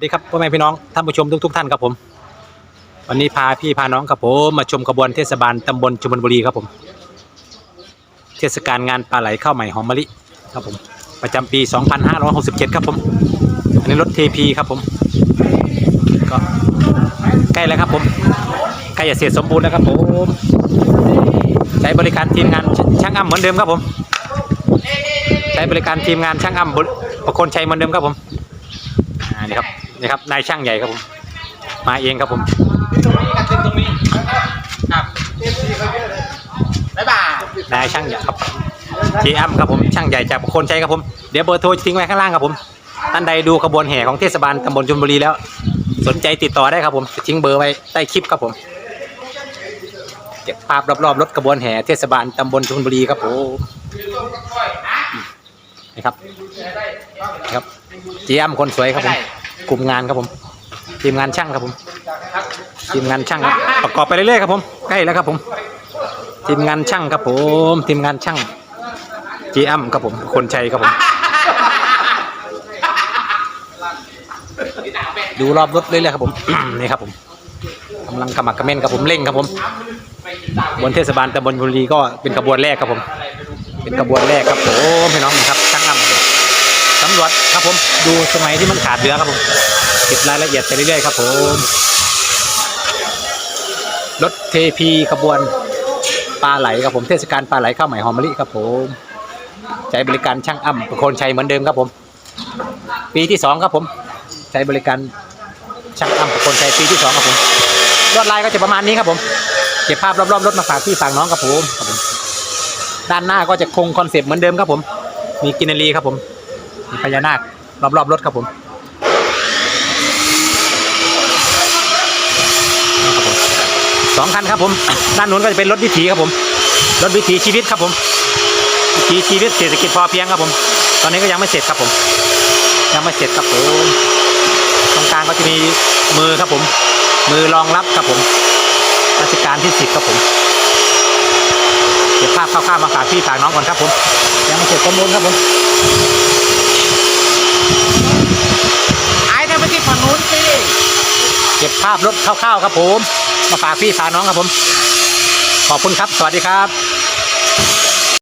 สวัสดีครับพ่อแม่พี่น้องท่านผู้ชมทุกๆท่านครับผม วันนี้พาพี่พาน้องครับผมมาชมขบวนเทศบาลตำบลชุมบุรีครับผม เทศกาลงานปลาไหลข้าวใหม่หอมมะลิครับผม ประจำปี 2567 ครับผม อันนี้รถเทพีครับผม ก็ใกล้แล้วครับผมใกล้จะเสร็จสมบูรณ์แล้วครับผมใช้บริการทีมงานช่างอ้ำเหมือนเดิมครับผม ใช้บริการทีมงานช่างอ้ำบุประคนชัยเหมือนเดิมครับผม นี่ครับนี่ครับนายช่างใหญ่ครับผม มาเองครับผมบ๊ายบายนายช่างใหญ่ครับเจอ้ำครับผมช่างใหญ่จากประโคนชัยครับผมเดี๋ยวเบอร์โทรจะทิ้งไว้ข้างล่างครับผมท่านใดดูขบวนแห่ของเทศบาลตำบลชลบุรีแล้ว สนใจติดต่อได้ครับผมจะทิ้งเบอร์ไว้ใต้คลิปครับผมเก็บภาพรอบๆรถขบวนแห่เทศบาลตำบลชลบุรีครับผม นี่ครับนี่ครับเจอ้ำคนสวยครับผมกลุ่มงานครับผม ทีมงานช่างครับผม ทีมงานช่างครับประกอบไปเรื่อยๆครับผมใกล้แล้วครับผม ทีมงานช่างครับผม ทีมงานช่างเจอ้ำครับผม คนชัยครับผมดูรอบรถเรื่อยๆครับผมนี่ครับผมกำลังขมักระเม้นครับผมเร่งครับผมบนเทศบาลตำบลบุรีก็เป็นขบวนแรกครับผม เป็นขบวนแรกครับผมพี่น้องนะครับำรวจครับผมดูสมัยที่มันขาดเหลือครับผมเก็บรายละเอียดไปเรื่อยๆครับผมรถเทพีขบวนปลาไหลครับผมเทศกาลปลาไหลข้าวใหม่หอมมะลิครับผมใช้บริการช่างอ้ำประโคนชัยเหมือนเดิมครับผม ปีที่สองครับผม ใช้บริการช่างอ้ำประโคนชัยปีที่สองครับผมลวดลายก็จะประมาณนี้ครับผมเก็บภาพรอบๆรถมาฝากพี่ฝากน้องครับผมครับผมด้านหน้าก็จะคงคอนเซปต์เหมือนเดิมครับผม มีกินนารีครับผม มีพญานาครอบๆรถครับผมนี่ครับผมสองคันครับผม ด้านนู้นก็จะเป็นรถวิถีครับผม รถวิถีชีวิตครับผมวิถีชีวิตเศรษฐกิจพอเพียงครับผม ตอนนี้ก็ยังไม่เสร็จครับผม ยังไม่เสร็จครับผม ตรงกลางก็จะมีมือครับผม มือรองรับครับผมราชการที่สิบครับผมเก็บภาพคร่าวๆมาฝากพี่ฝากน้องก่อนครับผม ยังไม่เสร็จสมบูรณ์ครับผม ไอ้ทำไปที่ฝั่งนู้นสิเก็บภาพรถคร่าวๆครับผม มาฝากพี่ฝากน้องครับผม ขอบคุณครับ สวัสดีครับ